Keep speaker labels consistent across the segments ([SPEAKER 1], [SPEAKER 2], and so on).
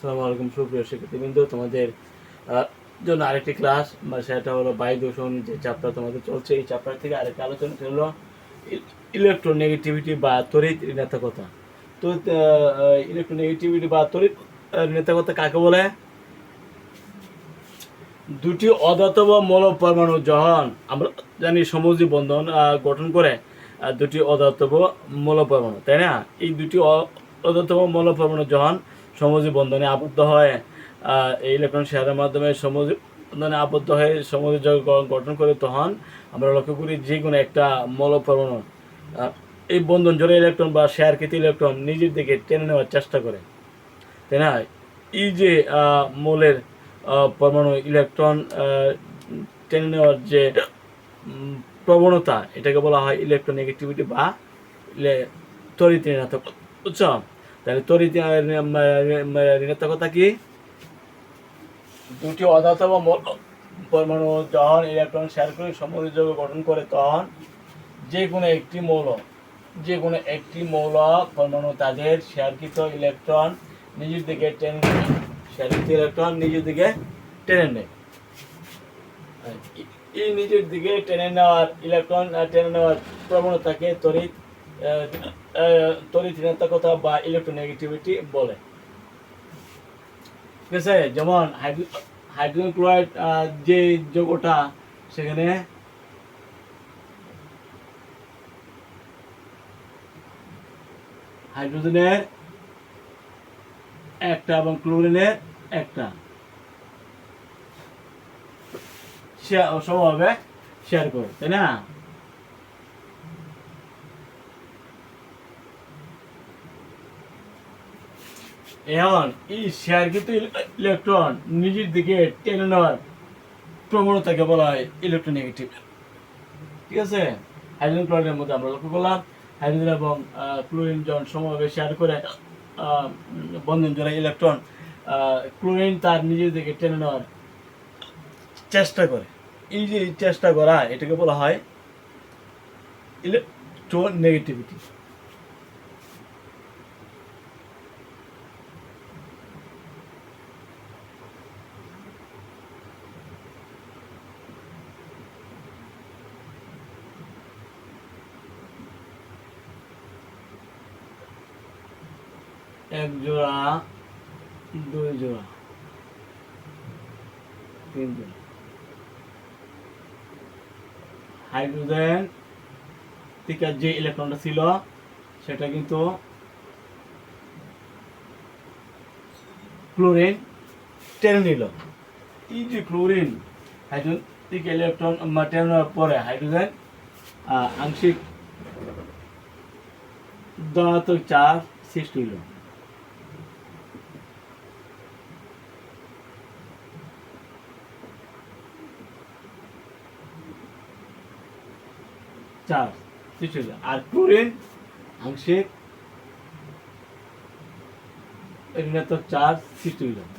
[SPEAKER 1] সালামু আলাইকুম সুপ্রিয় শিক্ষার্থীবৃন্দ তোমাদের জন্য আরেকটি ক্লাস সেটা হলো বায়ু দূষণ যে চাপটা তোমাদের চলছে এই চাপটার থেকে আরেকটি আলোচনা হলো ইলেকট্রোনেগেটিভিটি বা তড়িৎ ঋণাত্মকতা তো ইলেকট্রোনেগেটিভিটি বা তড়িৎ ঋণাত্মকতা কাকে বলে দুটি অধাতব মল পরমাণু যখন আমরা জানি সমুদ্রী বন্ধন গঠন করে দুটি অধাতব মৌল পরমাণু তাই না এই দুটি অধাতব মল পরমাণু যখন সমজি বন্ধনে আবদ্ধ হয় এই ইলেকট্রন শেয়ারের মাধ্যমে সমজি বন্ধনে আবদ্ধ হয়ে যোগ গঠন করে তখন হন আমরা লক্ষ্য করি যে কোনো একটা মল পরমাণু এই বন্ধন জোরে ইলেকট্রন বা শেয়ার ইলেকট্রন নিজের দিকে টেনে নেওয়ার চেষ্টা করে তাই না এই যে মোলের পরমাণু ইলেকট্রন টেনে নেওয়ার যে প্রবণতা এটাকে বলা হয় নেগেটিভিটি বা তরিত্রিনাত্মক উচ্চ তাহলে তোর কথা কি দুটি অধাতব পরমাণু যখন ইলেকট্রন শেয়ার করে সমুদ্র যোগ গঠন করে তখন যে কোনো একটি মৌল যে কোনো একটি মৌল পরমাণু তাদের শেয়ারকৃত ইলেকট্রন নিজের দিকে টেনে নেয় শেয়ারকৃত ইলেকট্রন নিজের দিকে টেনে নেয় এই নিজের দিকে টেনে নেওয়ার ইলেকট্রন টেনে নেওয়ার প্রবণতাকে তরিত ঋণাত্মকতা বা ইলেকট্রোনেগেটিভিটি বলে ঠিক আছে যেমন হাইড্রোজেন ক্লোরাইড যে যোগটা সেখানে হাইড্রোজেনের একটা এবং ক্লোরিনের একটা সে সমভাবে শেয়ার করে তাই না এখন এই শেয়ারকৃত ইলেকট্রন নিজের দিকে টেনে নেওয়ার প্রবণতাকে বলা হয় ইলেকট্রোনেগেটিভ ঠিক আছে হাইড্রোজেন ক্লোরিনের মধ্যে আমরা লক্ষ্য করলাম হাইড্রোজেন এবং ক্লোরিন জন সমভাবে শেয়ার করে বন্ধন জন ইলেকট্রন ক্লোরিন তার নিজের দিকে টেনে নেওয়ার চেষ্টা করে এই যে চেষ্টা করা এটাকে বলা হয় ইলেকট্রোনেগেটিভিটি এক জোড়া দুই জোড়া তিন জোড়া হাইড্রোজেন টিকার যে ইলেকট্রনটা ছিল সেটা কিন্তু ক্লোরিন টেনে নিল এই যে ক্লোরিন হাইড্রোজেন টিকা ইলেকট্রন টেনে নেওয়ার পরে হাইড্রোজেন আংশিক ধনাত্মক চার সৃষ্টি হলো চার্জ ছিচল্লিশ আর ক্লোরিন আংশিক ঋণাত্মক চার্জ ছিচল্লিশ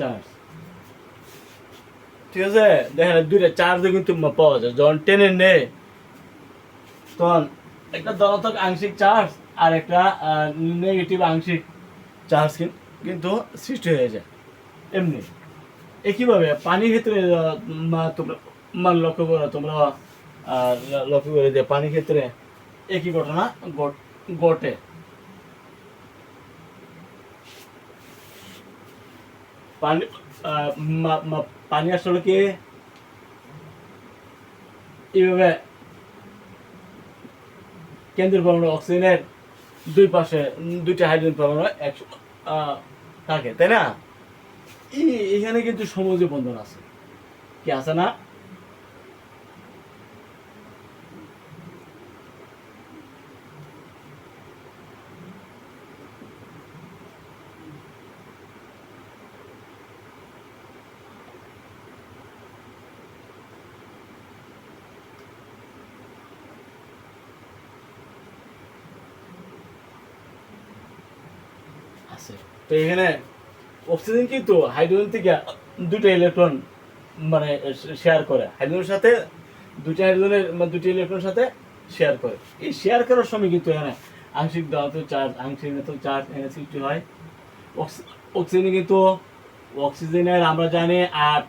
[SPEAKER 1] চার্জ ঠিক আছে দেখেন দুইটা চার্জে কিন্তু পাওয়া যায় যখন টেনে নে তখন একটা ধনাত্মক আংশিক চার্জ আর একটা নেগেটিভ আংশিক চার্জ কিন্তু সৃষ্টি হয়ে যায় এমনি একইভাবে পানির ক্ষেত্রে তোমরা লক্ষ্য করো তোমরা লক্ষ্য করে যে পানির ক্ষেত্রে একই ঘটনা ঘটে পানি পানি আসলে কি এইভাবে কেন্দ্রীয় পরমাণু অক্সিজেনের দুই পাশে দুইটা হাইড্রোজেন পরমাণু এক থাকে তাই না এখানে কিন্তু সমুদ্র বন্ধন আছে কি আছে না আছে তো এখানে অক্সিজেন কিন্তু হাইড্রোজেন থেকে দুটো ইলেকট্রন মানে শেয়ার করে হাইড্রোজেনের সাথে দুটো হাইড্রোজেনের দুটি ইলেকট্রনের সাথে শেয়ার করে এই শেয়ার করার সময় কিন্তু এখানে আংশিক তো চার্জ আংশিক তো চার্জ এখানে সৃষ্টি হয় অক্সিজেন কিন্তু অক্সিজেনের আমরা জানি আট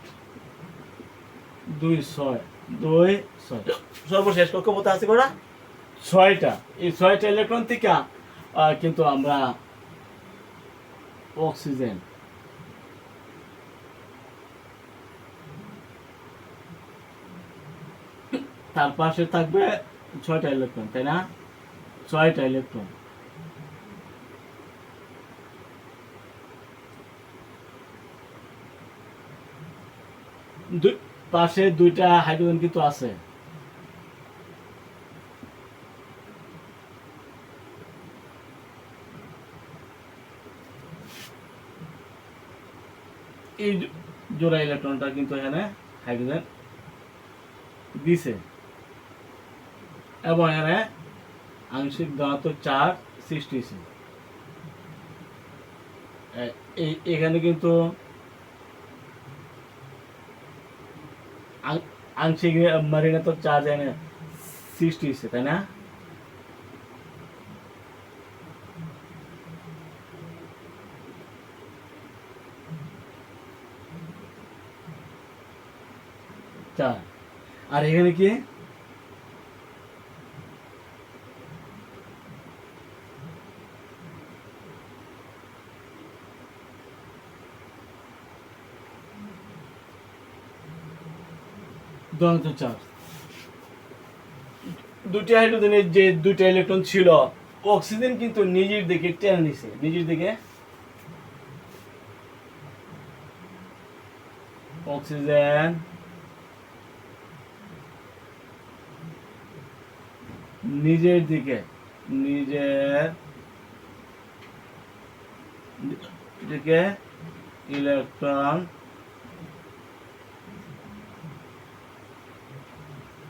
[SPEAKER 1] দুই ছয় দুই ছয় সর্বশেষ কক্ষপথে আছে করা ছয়টা এই ছয়টা ইলেকট্রন থেকে কিন্তু আমরা অক্সিজেন তার পাশে থাকবে ছয়টা ইলেকট্রন তাই না ছয়টা ইলেকট্রন পাশে দুইটা হাইড্রোজেন কিন্তু আছে এই জোড়া ইলেকট্রনটা কিন্তু এখানে হাইড্রোজেন দিছে এবং এখানে আংশিক ধনাত্মক চার সৃষ্টি হয়েছে এখানে কিন্তু আংশিক তো চার্জ এনে সৃষ্টি হয়েছে তাই না চার আর এখানে কি ধনাত্মক দুটি হাইড্রোজেনের যে দুইটা ইলেকট্রন ছিল অক্সিজেন কিন্তু নিজের দিকে টেনে নিছে নিজের দিকে অক্সিজেন নিজের দিকে নিজের দিকে ইলেকট্রন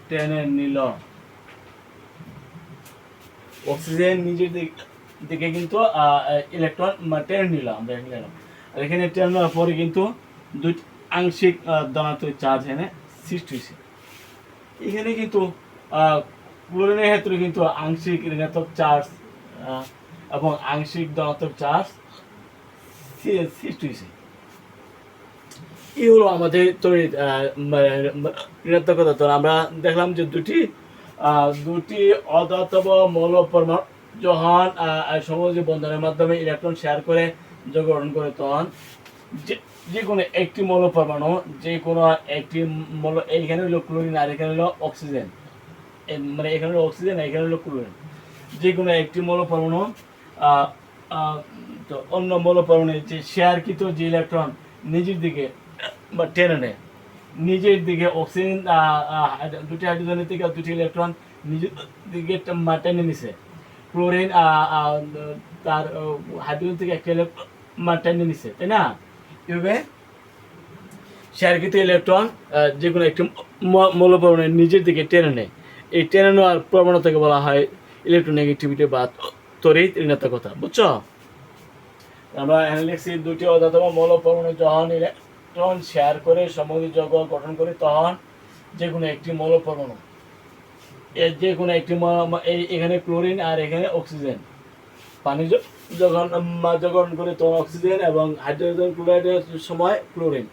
[SPEAKER 1] টেনে নিল অক্সিজেন নিজের দিকে কিন্তু ইলেকট্রন টেনে নিলাম আমরা নিলাম আর এখানে টেনে নেওয়ার পরে কিন্তু দুই আংশিক দানাত্মক চার্জ এনে সৃষ্টি হয়েছে এখানে কিন্তু ক্লোরিনের ক্ষেত্রে কিন্তু আংশিক ঋণাত্মক চার্জ এবং আংশিক ধনাত্মক চার্জ সৃষ্টি হয়েছে এই হলো আমাদের তৈরি মানে ঋণাত্মকতা আমরা দেখলাম যে দুটি দুটি অধাতব মৌল পরমাণু যখন সমাজী বন্ধনের মাধ্যমে ইলেকট্রন শেয়ার করে যোগগ্রহণ করে তখন যে কোনো একটি মৌল পরমাণু যে কোনো একটি মৌল এইখানে হলো ক্লোরিন আর এখানে হলো অক্সিজেন মানে এখানে অক্সিজেন এখানে হলো ক্লোরিন যে কোনো একটি পরমাণু তো অন্য পরমাণু যে শেয়ারকৃত যে ইলেকট্রন নিজের দিকে বা টেনে নেয় নিজের দিকে অক্সিজেন দুটি হাইড্রোজেনের থেকে দুটি ইলেকট্রন নিজের দিকে টেনে নিছে ক্লোরিন তার হাইড্রোজেন থেকে একটি ইলেকট্রন টেনে নিছে তাই না এভাবে শেয়ারকৃত ইলেকট্রন যে কোনো একটি পরমাণু নিজের দিকে টেনে নেয় এই টেনে আর প্রবণতাকে বলা হয় ইলেকট্রোনেগেটিভিটি বা তরিত ঋণাত্মকতা বুঝছো আমরা অ্যানালিক্সি দুটি অধাতব মৌল পরমাণু যখন ইলেকট্রন শেয়ার করে সমগ্র যৌগ গঠন করে তখন যে কোনো একটি মৌল পরমাণু এর যে কোনো একটি এখানে ক্লোরিন আর এখানে অক্সিজেন পানি যখন যখন করে তখন অক্সিজেন এবং হাইড্রোজেন ক্লোরাইডের সময় ক্লোরিন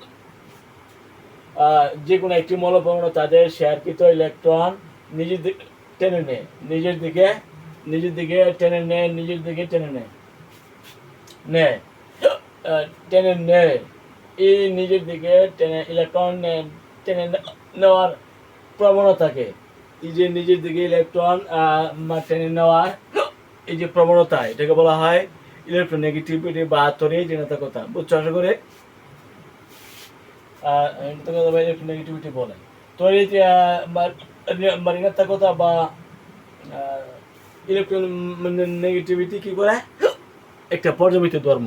[SPEAKER 1] যে কোনো একটি মৌল পরমাণু তাদের শেয়ারকৃত ইলেকট্রন নিজের দিকে টেনে নেয় নিজের দিকে নিজের দিকে টেনে নেয় নিজের দিকে টেনে নেয় নেয় টেনে নেয় এই নিজের দিকে টেনে ইলেকট্রন টেনে নেওয়ার প্রবণতা থাকে এই যে নিজের দিকে ইলেকট্রন টেনে নেওয়ার এই যে প্রবণতা এটাকে বলা হয় ইলেকট্রন নেগেটিভিটি বা তরে জেনাতা কথা বুঝছো আশা করে নেগেটিভিটি বলে তো মারিনাত্তা কথা বা ইলেকট্রন নেগেটিভিটি কী করে একটা পর্যাবৃত্ত ধর্ম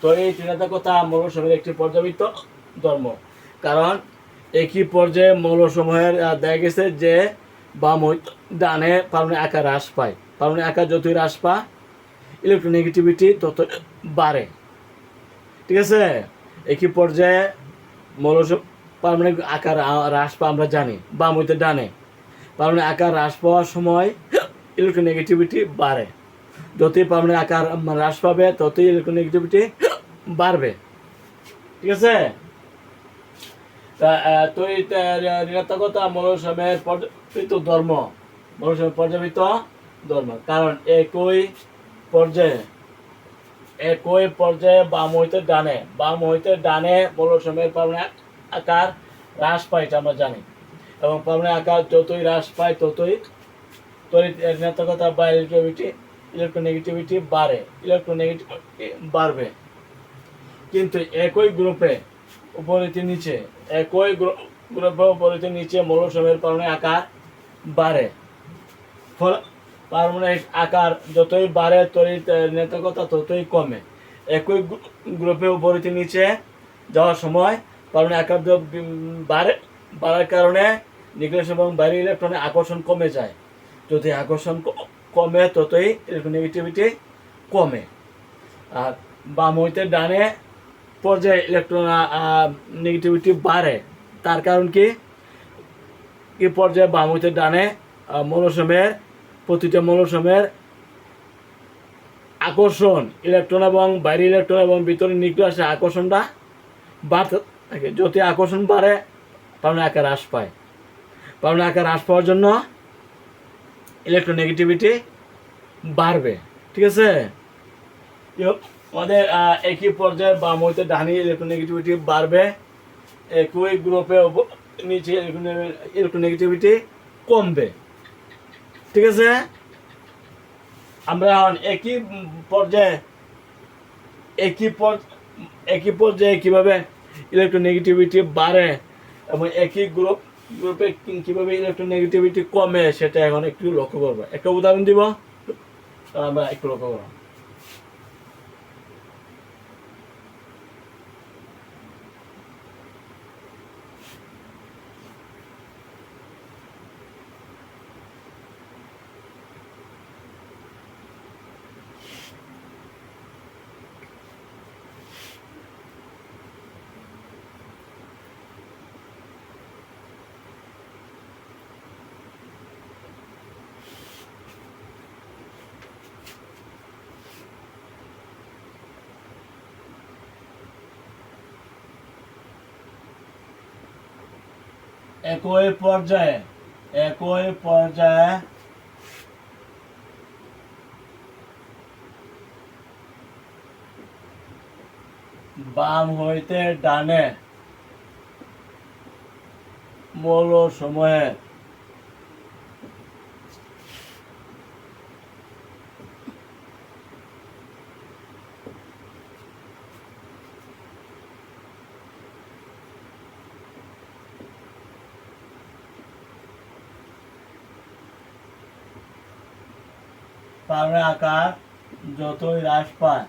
[SPEAKER 1] তো এই তিনাতা কথা মৌলসমূহের একটি পর্যাবৃত্ত ধর্ম কারণ একই পর্যায়ে মৌলসমূহের দেখা গেছে যে বাম ডানে পারমাণবিক আকার হ্রাস পায় পারমাণবিক আকার যতই হ্রাস পায় ইলেকট্রোনেগেটিভিটি তত বাড়ে ঠিক আছে একই পর্যায়ে মৌলসম পারমাণবিক আকার হ্রাস পা আমরা জানি বাম হইতে ডানে পারমাণবিক আকার হ্রাস পাওয়ার সময় নেগেটিভিটি বাড়ে যতই পারমাণবিক আকার হ্রাস পাবে ততই নেগেটিভিটি বাড়বে ঠিক আছে তো পর্যাপিত ধর্ম মৌলসমের পর্যাপিত ধর্ম কারণ একই পর্যায়ে একই পর্যায়ে বাম হইতে ডানে বাম হইতে ডানে মৌলসমের পারমাণবিক আকার হ্রাস পায় এটা আমরা জানি এবং পরমাণু আকার যতই হ্রাস পায় ততই তড়িৎ বা ইলেকট্রোভিটি ইলেকট্রোনেগেটিভিটি বাড়ে ইলেকট্রোনেগেটিভিটি বাড়বে কিন্তু একই গ্রুপে উপরীতি নিচে একই গ্রুপে উপরীতি নিচে মৌলসমের কারণে আকার বাড়ে ফল পারমাণিক আকার যতই বাড়ে তরিত ঋণাত্মকতা ততই কমে একই গ্রুপে উপরীতি নিচে যাওয়ার সময় কারণে একাব্দ বাড়ে বাড়ার কারণে নিউক্লিয়াস এবং বাইরে ইলেকট্রনের আকর্ষণ কমে যায় যদি আকর্ষণ কমে ততই ইলেকট্রনেগেটিভিটি কমে আর বাম হইতে ডানে পর্যায়ে ইলেকট্রন নেগেটিভিটি বাড়ে তার কারণ কি এ পর্যায়ে বাম হইতে ডানে মনোসমের প্রতিটা মনোসমের আকর্ষণ ইলেকট্রন এবং বাইরে ইলেকট্রন এবং ভিতরে নিউক্লিয়াসের আকর্ষণটা বাড়তে যদি আকর্ষণ বাড়ে পাওনা আকার হ্রাস পায় পাওনা আকার হ্রাস পাওয়ার জন্য ইলেকট্রোনেগেটিভিটি বাড়বে ঠিক আছে আমাদের একই পর্যায়ে বাম হইতে ডানি ইলেকট্রোনেগেটিভিটি বাড়বে একই গ্রুপে নিচে ইলেকট্রোনেগেটিভিটি কমবে ঠিক আছে আমরা একই পর্যায়ে একই একই পর্যায়ে কীভাবে ইলেকট্রোনেগেটিভিটি বাড়ে এবং একই গ্রুপ গ্রুপে কীভাবে ইলেকট্রোনেগেটিভিটি কমে সেটা এখন একটু লক্ষ্য করবো একটা উদাহরণ দিব আমরা একটু লক্ষ্য করবো একই পর্যায়ে একই পর্যায়ে বাম হইতে ডানে মৌল সময়ের পাওনা আকার যতই হ্রাস পায়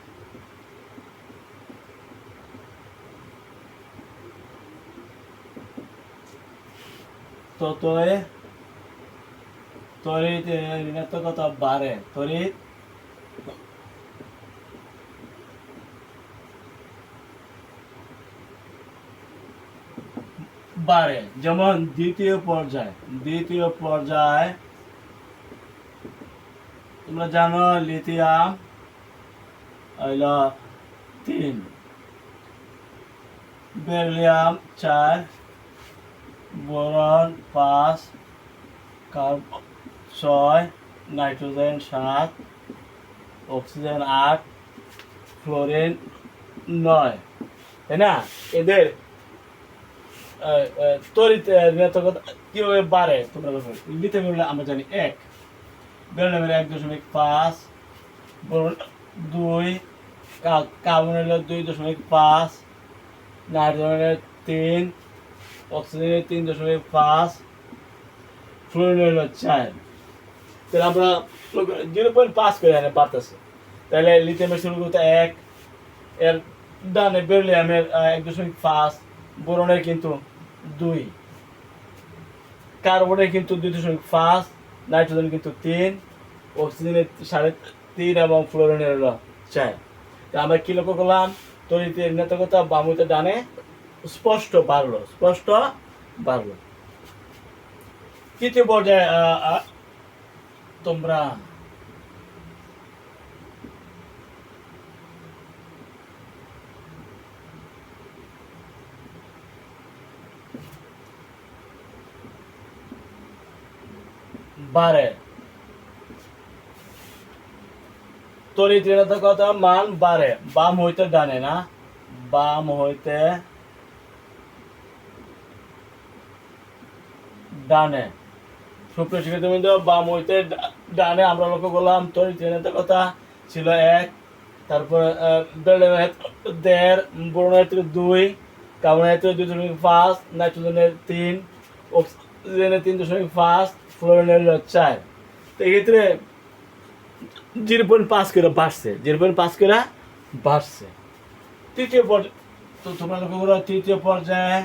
[SPEAKER 1] ততই তরিত ঋণাত্মকতা বাড়ে তরিত বাড়ে যেমন দ্বিতীয় পর্যায় দ্বিতীয় পর্যায় তোমরা জানো লিথিয়াম হইল তিন বেরিয়াম চার বোরন পাঁচ কার্বন ছয় নাইট্রোজেন সাত অক্সিজেন আট ফ্লোরিন নয় তাই না এদের তরিতে কীভাবে বাড়ে তোমরা লিথিয়াম আমরা জানি এক বেলডামের এক দশমিক পাঁচ বোরন দুই কার্বন হলো দুই দশমিক পাঁচ নাইট্রোজেনের তিন অক্সিজেনের তিন দশমিক পাঁচ ফ্লোরিন চার তাহলে আমরা জিরো পয়েন্ট পাঁচ করে আনে বাড়তেছে তাহলে লিথিয়ামের শুরু করতে এক এর ডানে বেরোলিয়ামের এক দশমিক পাঁচ বোরনের কিন্তু দুই কার্বনের কিন্তু দুই দশমিক পাঁচ নাইট্রোজেন কিন্তু তিন অক্সিজেনের সাড়ে তিন এবং ফ্লোরিনের চাই চার তা আমরা কী লক্ষ্য করলাম তরিতে নেতাকতা বামুতে ডানে স্পষ্ট বাড়লো স্পষ্ট বাড়লো তৃতীয় পর্যায়ে তোমরা বাড়ে তরিত্রীরতা কত মান বাড়ে বাম হইতে ডানে না বাম হইতে ডানে সুপ্রিয় শিক্ষার্থীবৃন্দ বাম হইতে ডানে আমরা লক্ষ্য করলাম তরিত্রীরতা কথা ছিল এক তারপর দেড় বরুণের দুই কার্বনের দুই দশমিক পাঁচ নাইট্রোজেনের তিন অক্সিজেনের তিন দশমিক পাঁচ ফ্লোরিনেলো চার তো এক্ষেত্রে জিরো পয়েন্ট পাঁচ করে বাড়ছে জিরো পয়েন্ট পাঁচ করে বাড়ছে তৃতীয় পর্যায়ে তো তোমরা লক্ষ্য করো তৃতীয় পর্যায়ে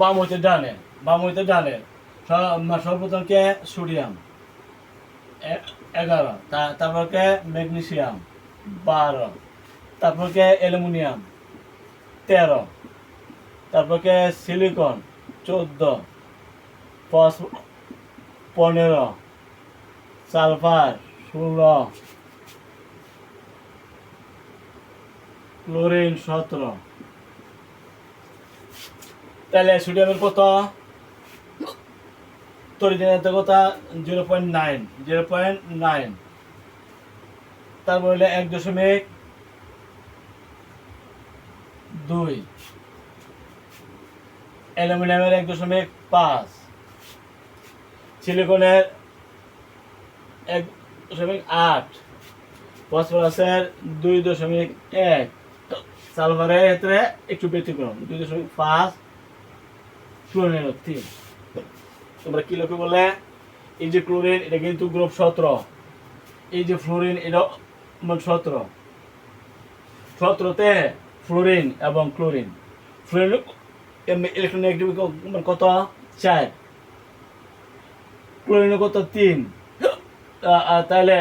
[SPEAKER 1] বাম হইতে ডানে বাম হইতে ডানে সর্বপ্রথম কে সোডিয়াম এগারো তারপর কে ম্যাগনেশিয়াম বারো তারপর কে অ্যালুমিনিয়াম তেরো তারপর কে সিলিকন চোদ্দ পনেরো সালফার ষোলো ক্লোরিন সতেরো তাহলে সোডিয়ামের কত তরিদিনের কত zero point nine zero point nine তারপর হলো এক দশমিক দুই অ্যালুমিনিয়ামের এক দশমিক পাঁচ সিলিকনের এক দশমিক আট ফসফরাসের দুই দশমিক এক সালফারের ক্ষেত্রে একটু ব্যতিক্রম দুই দশমিক পাঁচ ক্লোরিনের অণু তোমরা কি লক্ষ্য করলে এই যে ক্লোরিন এটা কিন্তু গ্রুপ সতেরো এই যে ফ্লোরিন এটা সতেরো সতেরোতে ফ্লোরিন এবং ক্লোরিন ফ্লোরিন ইলেকট্রন মানে কত চার ক্লোরিন কত তিন তাহলে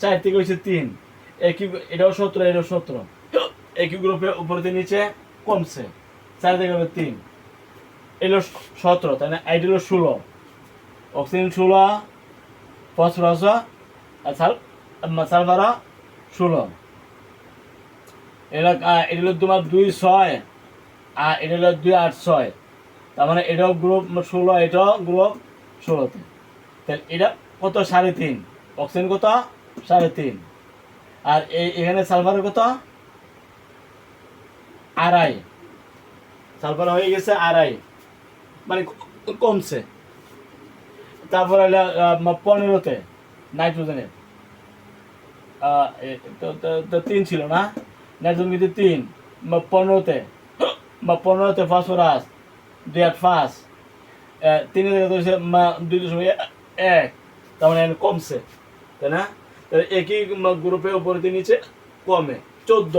[SPEAKER 1] চার থেকে হচ্ছে তিন একই এটাও সতেরো এটাও সতেরো একই গ্রুপে উপরে নিচে কমছে চার থেকে তিন এলো সতেরো তাই না আইড এলো ষোলো অক্সিজেন ষোলো ফসফরাস সালফার ষোলো এটা এটা হলো তোমার দুই ছয় আর এটা হলো দুই আট ছয় তার মানে এটাও গ্রুপ ষোলো এটাও গ্রুপ ষোলোতে তাহলে এটা কত সাড়ে তিন অক্সিজেন কত সাড়ে তিন আর এই এখানে সালফারের কত আড়াই সালফার হয়ে গেছে আড়াই মানে কমছে তারপর পনেরোতে নাইট্রোজেনের তো তিন ছিল না নাইট্রোজেন কিন্তু তিন পনেরোতে বা পনেরোতে ফসফরাস দুই আট ফার্স্ট তিন দুই দশমিক এক তার মানে কমছে তাই না একই গ্রুপে উপরে নিচে কমে চোদ্দ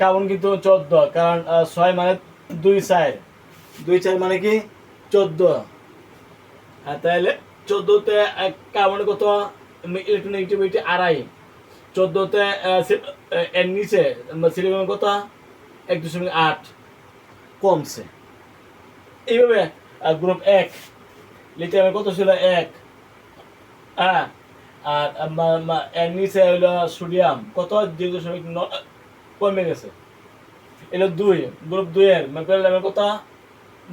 [SPEAKER 1] কারণ কিন্তু চোদ্দ কারণ ছয় মানে দুই চার দুই চার মানে কি চোদ্দ হ্যাঁ তাহলে চোদ্দোতে কার্বন কত ইলেকট্রোনেগেটিভিটি আড়াই চোদ্দোতে এর নিচে সিলিকন কত এক দশমিক আট কমছে এইভাবে গ্রুপ এক লিথিয়ামের কত ছিল এক হ্যাঁ আর এর নিচে হলো সোডিয়াম কত দুই দশমিক কমে গেছে এলো দুই গ্রুপ দুইয়ের ম্যাগনেসিয়াম লেভেল কত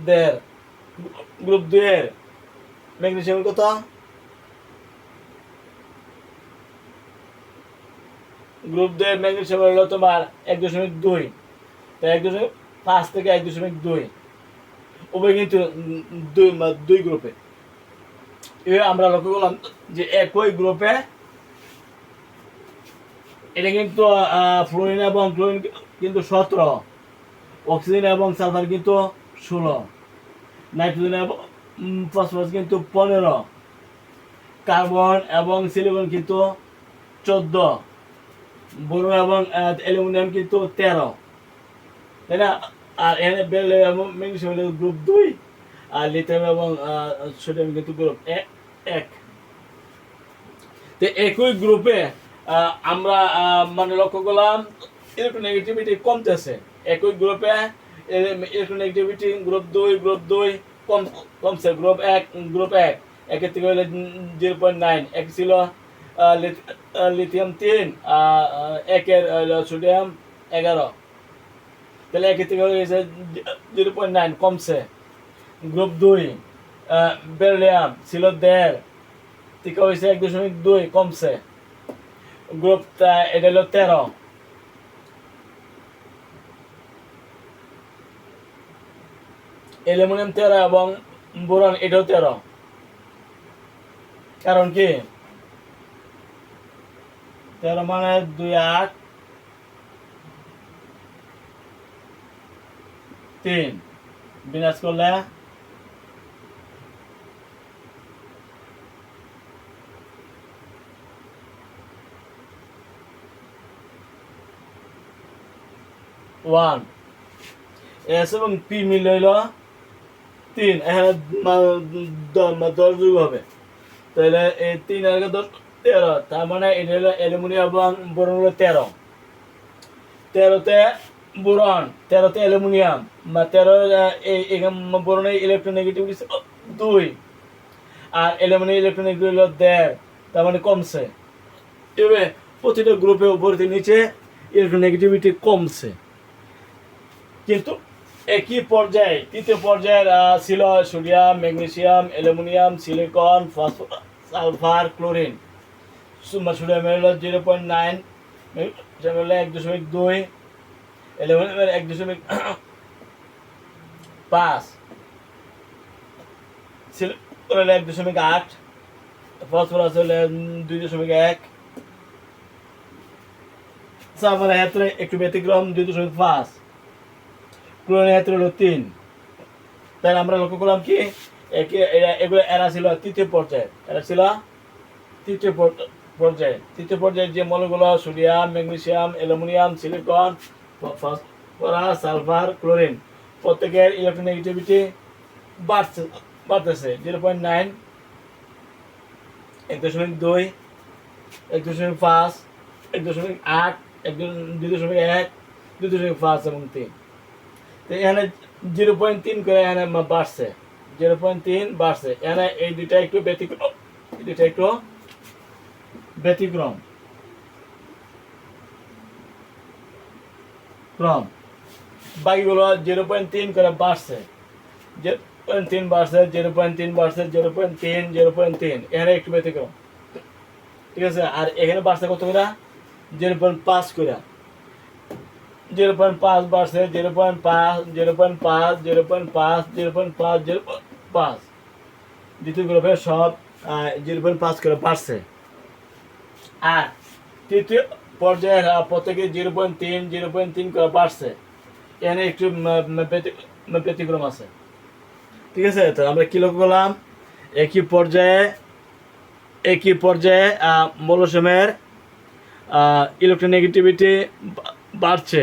[SPEAKER 1] দেড় গ্রুপ দুইয়ের ম্যাগনেশিয়াম কত গ্রুপ দুইয়ের ম্যাগনেশিয়াম হলো তোমার এক দশমিক দুই তো এক দশমিক পাঁচ থেকে এক দশমিক দুই উভয় কিন্তু দুই দুই গ্রুপে এভাবে আমরা লক্ষ্য করলাম যে একই গ্রুপে এটা কিন্তু ফ্লোরিন এবং ক্লোরিন কিন্তু সতেরো অক্সিজেন এবং সালফার কিন্তু ষোলো নাইট্রোজেন এবং ফসফরাস কিন্তু পনেরো কার্বন এবং সিলিকন কিন্তু চোদ্দ বোরো এবং অ্যালুমিনিয়াম কিন্তু তেরো তাই না আর এনে বেল এবং ম্যাগনেশিয়াম গ্রুপ দুই আর লিথিয়াম এবং সোডিয়াম কিন্তু গ্রুপ এক তো একই গ্রুপে আমরা মানে লক্ষ্য করলাম ইলেকট্রোনেগেটিভিটি কমতেছে একই গ্রুপে ইলেকট্রোনেগেটিভিটি গ্রুপ দুই গ্রুপ দুই কম কমছে গ্রুপ এক গ্রুপ এক একের থেকে হলে জিরো পয়েন্ট নাইন এক ছিল লিথিয়াম তিন একের সোডিয়াম এগারো তাহলে একের থেকে গেছে জিরো পয়েন্ট নাইন কমছে গ্রুপ দুই বেরলিয়াম ছিল দেড় থেকে হয়েছে এক দশমিক দুই কমছে গ্রুপ এটা হলো তেরো অ্যালুমিনিয়াম তেরো এবং বোরন এটাও তেরো কারণ কি তেরো মানে দুই আট তিন বিনাশ করলে ওয়ান এস এবং পি মিলে হইল তিন এখানে দশ যোগ হবে তাহলে এই তিন আগে দশ তেরো তার মানে এটা হলো অ্যালুমিনিয়াম এবং বোরন হলো তেরো তেরোতে বোরন তেরোতে অ্যালুমিনিয়াম বা তেরো বোরনে ইলেকট্রোনেগেটিভ দুই আর অ্যালুমিনিয়াম ইলেকট্রোনেগেটিভ হলো দেড় তার মানে কমছে এভাবে প্রতিটা গ্রুপে উপর নিচে ইলেকট্রোনেগেটিভিটি কমছে কিন্তু একই পর্যায়ে তৃতীয় পর্যায়ের ছিল sodium magnesium aluminium silicon phosphorus sulphur chlorine sodium zero point nine এক দশমিক দুই অ্যালুমিনিয়ামের এক দশমিক পাঁচ সিলিকন এক দশমিক আট ফসফরাস হলে দুই দশমিক এক সালফার একটু ব্যতিক্রম দুই দশমিক পাঁচ ক্লোরিনেট তিন তাহলে আমরা লক্ষ্য করলাম কি এগুলো এরা ছিল তৃতীয় পর্যায়ে এরা ছিল তৃতীয় পর্যায়ে তৃতীয় পর্যায়ে যে মৌলগুলো sodium magnesium aluminium silicon phosphorus sulphur chlorine প্রত্যেকের ইলেকট্রোনেগেটিভিটি বাড়ছে বাড়তেছে জিরো পয়েন্ট নাইন এক দশমিক দুই এক দশমিক পাঁচ এক দশমিক আট এক দুই দশমিক এক দুই দশমিক পাঁচ এবং তিন এখানে জিরো পয়েন্ট তিন করে এখানে বাড়ছে জিরো পয়েন্ট তিন বাড়ছে এখানে এই দুইটা একটু ব্যতিক্রম এই দুইটা একটু ব্যতিক্রম ক্রম বাকিগুলো জিরো পয়েন্ট তিন করে বাড়ছে জিরো পয়েন্ট তিন বাড়ছে জিরো পয়েন্ট তিন বাড়ছে জিরো পয়েন্ট তিন জিরো পয়েন্ট তিন এখানে একটু ব্যতিক্রম ঠিক আছে আর এখানে বাড়ছে কত করে জিরো পয়েন্ট পাঁচ করে জিরো পয়েন্ট পাঁচ বাড়ছে জিরো পয়েন্ট পাঁচ জিরো পয়েন্ট পাঁচ জিরো পয়েন্ট পাঁচ জিরো পয়েন্ট পাঁচ জিরো পাঁচ দ্বিতীয় গ্রুপে সব জিরো পয়েন্ট পাঁচ করে বাড়ছে আর তৃতীয় পর্যায়ে প্রত্যেকে জিরো পয়েন্ট তিন জিরো পয়েন্ট তিন করে বাড়ছে এখানে একটু ব্যতিক্রম আছে ঠিক আছে তো আমরা কী লক্ষ্য করলাম একই পর্যায়ে একই পর্যায়ে মৌলসমের ইলেকট্রোনেগেটিভিটি বাড়ছে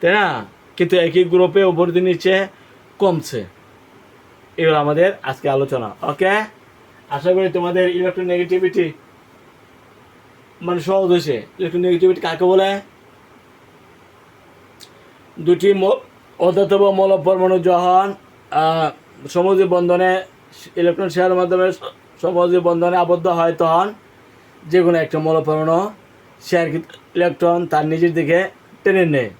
[SPEAKER 1] তাই না কিন্তু একই গ্রুপে উপর নিচে কমছে এগুলো আমাদের আজকে আলোচনা ওকে আশা করি তোমাদের নেগেটিভিটি মানে সহজ হয়েছে নেগেটিভিটি কাকে বলে দুটি অধ্যাত্ম মৌল পরমাণু যখন সমুদ্র বন্ধনে ইলেকট্রন শেয়ার মাধ্যমে সমুদ্র বন্ধনে আবদ্ধ হয় তখন যে কোনো একটা মৌল পরমাণু শেয়ার ইলেকট্রন তার নিজের দিকে টেনে নেয়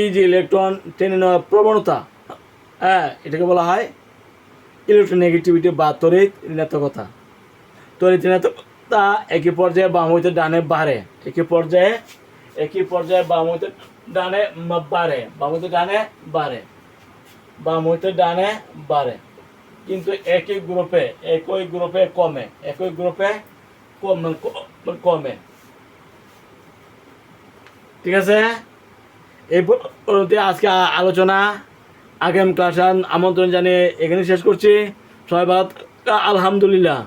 [SPEAKER 1] এই যে ইলেকট্রন টেনে নেওয়ার প্রবণতা হ্যাঁ এটাকে বলা হয় নেগেটিভিটি বা তরিত ঋণাত্মকতা তরিত ঋণাত্মকতা একই পর্যায়ে বাম হইতে ডানে বাড়ে একই পর্যায়ে একই পর্যায়ে বাম হইতে ডানে বাড়ে বাম হইতে ডানে বাড়ে বাম হইতে ডানে বাড়ে কিন্তু একই গ্রুপে একই গ্রুপে কমে একই গ্রুপে কমে কমে ঠিক আছে এই পরবর্তী আজকে আলোচনা আগাম ক্লাসান আমন্ত্রণ জানিয়ে এখানে শেষ করছি সবাই আলহামদুলিল্লাহ